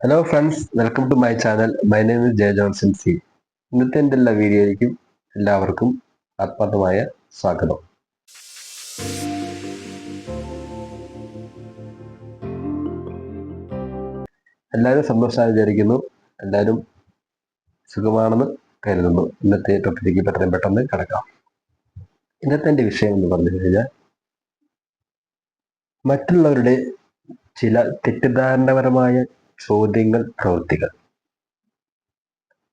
Hello friends welcome to my channel my name J Johnson C ഇന്നത്തെ എന്റെ എല്ലാ വീഡിയോയിലേക്കും എല്ലാവർക്കും ആത്മാർത്ഥമായ സ്വാഗതം. എല്ലാവരും സന്തോഷമായി വിചാരിക്കുന്നു. എല്ലാവരും സുഖമാണെന്ന് കരുതുന്നു. ഇന്നത്തെ ടോപ്പിലേക്ക് പെട്ടെന്ന് പെട്ടെന്ന് കിടക്കാം. ഇന്നത്തെ എന്റെ വിഷയം എന്ന് പറഞ്ഞു കഴിഞ്ഞാൽ മറ്റുള്ളവരുടെ ചില തെറ്റിദ്ധാരണപരമായ ചോദ്യങ്ങൾ പ്രവൃത്തികൾ.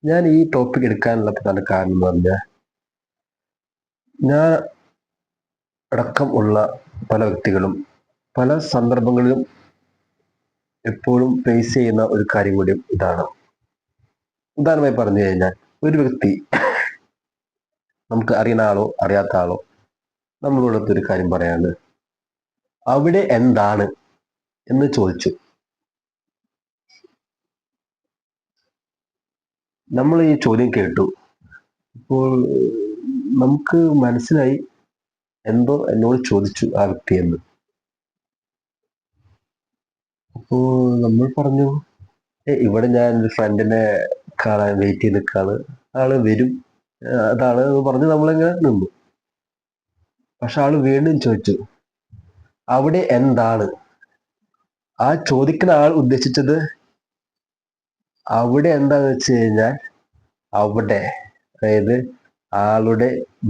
ഞാൻ ഈ ടോപ്പിക് എടുക്കാനുള്ള പ്രധാന കാരണം എന്ന് പറഞ്ഞാൽ ഞാൻ അടക്കം ഉള്ള പല വ്യക്തികളും പല സന്ദർഭങ്ങളിലും എപ്പോഴും ഫേസ് ചെയ്യുന്ന ഒരു കാര്യം കൂടി ഇതാണ്. ഉദാഹരണമായി പറഞ്ഞു കഴിഞ്ഞാൽ ഒരു വ്യക്തി നമുക്ക് അറിയുന്ന ആളോ അറിയാത്ത ആളോ നമ്മളോടൊത്തൊരു കാര്യം പറയാണ് അവിടെ എന്താണ് എന്ന് ചോദിച്ചു. നമ്മൾ ഈ ചോദ്യം കേട്ടു. ഇപ്പോൾ നമുക്ക് മനസ്സിലായി എന്തോ എന്നോട് ചോദിച്ചു ആ വ്യക്തി എന്ന്. അപ്പോ നമ്മൾ പറഞ്ഞു "ഏ, ഇവിടെ ഞാൻ ഒരു ഫ്രണ്ടിനെ കാണാൻ വെയിറ്റ് ചെയ്ത് നിൽക്കാണ് ആൾ വരും. അതാണ് എന്ന് പറഞ്ഞ് നമ്മളിങ്ങനെ നിന്നു. പക്ഷെ ആൾ വീണ്ടും ചോദിച്ചു അവിടെ എന്താണ്? ആ ചോദിക്കുന്ന ആൾ ഉദ്ദേശിച്ചത് അവിടെ എന്താന്ന് വെച്ച് കഴിഞ്ഞാൽ അവിടെ അതായത് ആളുടെ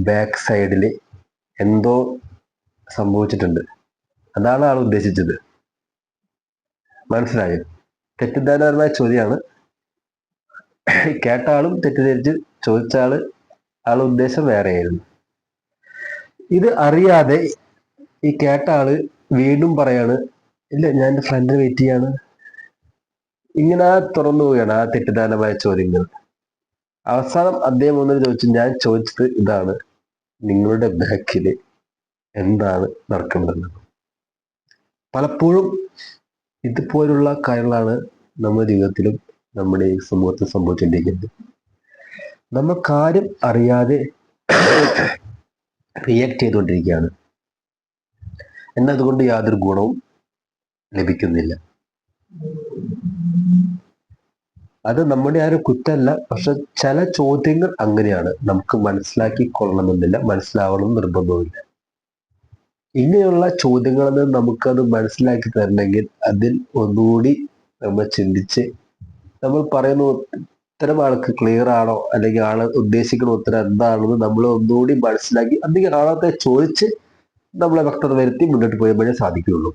ബാക്ക് സൈഡിൽ എന്തോ സംഭവിച്ചിട്ടുണ്ട്. അതാണ് ആൾ ഉദ്ദേശിച്ചത്. മനസ്സിലായോ? തെറ്റിദ്ധാരണപരമായ ചോദ്യമാണ് കേട്ട ആളും തെറ്റിദ്ധരിച്ച് ചോദിച്ച ആൾ ആളെ ഉദ്ദേശം വേറെയായിരുന്നു. ഇത് അറിയാതെ ഈ കേട്ട ആൾ വീണ്ടും പറയാണ് ഇല്ല ഞാൻ എന്റെ ഫ്രണ്ടിന് വെയിറ്റ് ചെയ്യാണ്. ഇങ്ങനെ തുറന്നു പോവുകയാണ് ആ തെറ്റിദ്ധാരണമായ ചോദ്യങ്ങൾ. അവസാനം അദ്ദേഹം ഒന്നിന് ചോദിച്ചു ഞാൻ ചോദിച്ചത് ഇതാണ്. നിങ്ങളുടെ ബാക്കിൽ എന്താണ് നടക്കേണ്ടത് പലപ്പോഴും ഇതുപോലുള്ള കാര്യങ്ങളാണ് നമ്മുടെ ജീവിതത്തിലും നമ്മുടെ സമൂഹത്തിൽ സംഭവിച്ചിരിക്കുന്നത് നമ്മൾ കാര്യം അറിയാതെ റിയാക്ട് ചെയ്തുകൊണ്ടിരിക്കുകയാണ്. എന്നതുകൊണ്ട് യാതൊരു ഗുണവും ലഭിക്കുന്നില്ല. അത് നമ്മുടെ ആരും കുറ്റമല്ല. പക്ഷെ ചില ചോദ്യങ്ങൾ അങ്ങനെയാണ്. നമുക്ക് മനസ്സിലാക്കി കൊള്ളണമെന്നില്ല മനസ്സിലാവണം നിർബന്ധമില്ല ഇങ്ങനെയുള്ള ചോദ്യങ്ങളിൽ നിന്ന് നമുക്കത് മനസ്സിലാക്കി തരണമെങ്കിൽ അതിൽ ഒന്നുകൂടി നമ്മൾ ചിന്തിച്ച് നമ്മൾ പറയുന്ന ഇത്തരം ആൾക്ക് ക്ലിയർ ആണോ? അല്ലെങ്കിൽ ആൾ ഉദ്ദേശിക്കുന്ന ഉത്തരം എന്താണെന്ന് നമ്മൾ ഒന്നുകൂടി മനസ്സിലാക്കി അല്ലെങ്കിൽ ആളത്തെ ചോദിച്ച് നമ്മളെ വ്യക്തത വരുത്തി മുന്നോട്ട് പോയപ്പോഴേ സാധിക്കുകയുള്ളൂ.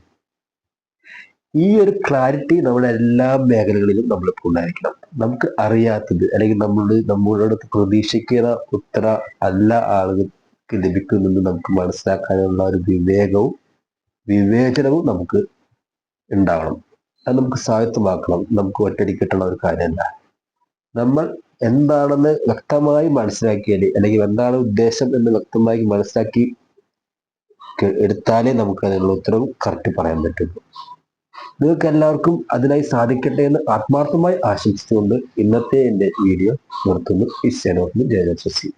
ഈ ഒരു ക്ലാരിറ്റി നമ്മുടെ എല്ലാ മേഖലകളിലും നമ്മളിപ്പോൾ ഉണ്ടായിരിക്കണം നമുക്ക് അറിയാത്തത് അല്ലെങ്കിൽ നമ്മളോട് നമ്മളോട് പ്രതീക്ഷിക്കുന്ന ഉത്തര അല്ല ആളുകൾക്ക് ലഭിക്കുന്നെന്ന് നമുക്ക് മനസ്സിലാക്കാനുള്ള ഒരു വിവേകവും വിവേചനവും നമുക്ക് ഉണ്ടാവണം. അത് നമുക്ക് സ്വായത്തമാക്കണം നമുക്ക് ഒറ്റടി കിട്ടുന്ന ഒരു കാര്യമല്ല. നമ്മൾ എന്താണെന്ന് വ്യക്തമായി മനസ്സിലാക്കിയാൽ അല്ലെങ്കിൽ എന്താണ് ഉദ്ദേശം എന്ന് വ്യക്തമായി മനസ്സിലാക്കി എടുത്താലേ നമുക്ക് അതിനുള്ള ഉത്തരവ് കറക്റ്റ് പറയാൻ പറ്റുള്ളൂ. നിങ്ങൾക്ക് എല്ലാവർക്കും അതിനായി സാധിക്കട്ടെ എന്ന് ആത്മാർത്ഥമായി ആശംസിച്ചുകൊണ്ട് ഇന്നത്തെ എന്റെ വീഡിയോ നിർത്തുന്നു. ഇസ് ജയലക്ഷ്മി